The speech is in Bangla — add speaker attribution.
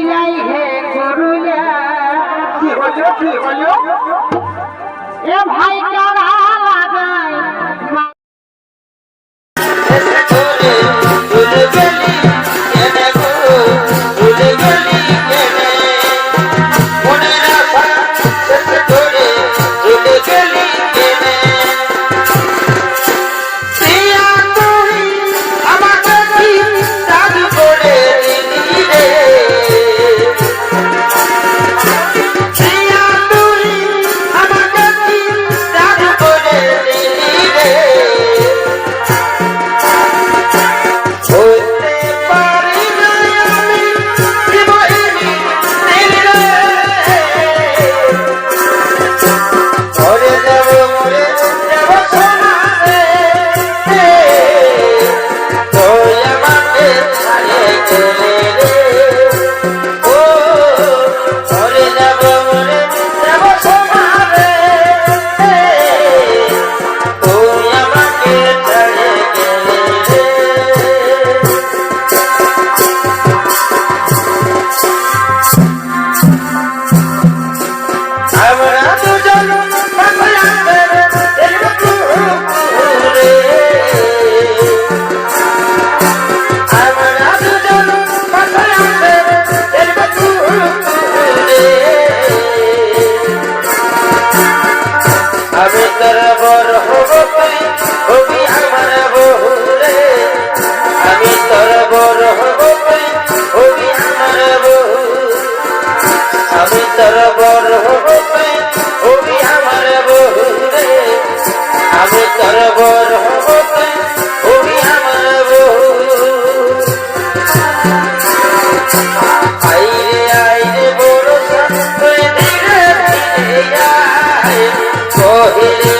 Speaker 1: দুনিয়ায় হে করুণা।
Speaker 2: কি হলো কি
Speaker 1: ভাই কারা
Speaker 3: আমি তোর বড় ওই আমার বহু রে। আমি তোর বড় ওই আমার বহু। আইরে আইরে, বড় সন্তান ধীরে ধীরে আয়। কহিলে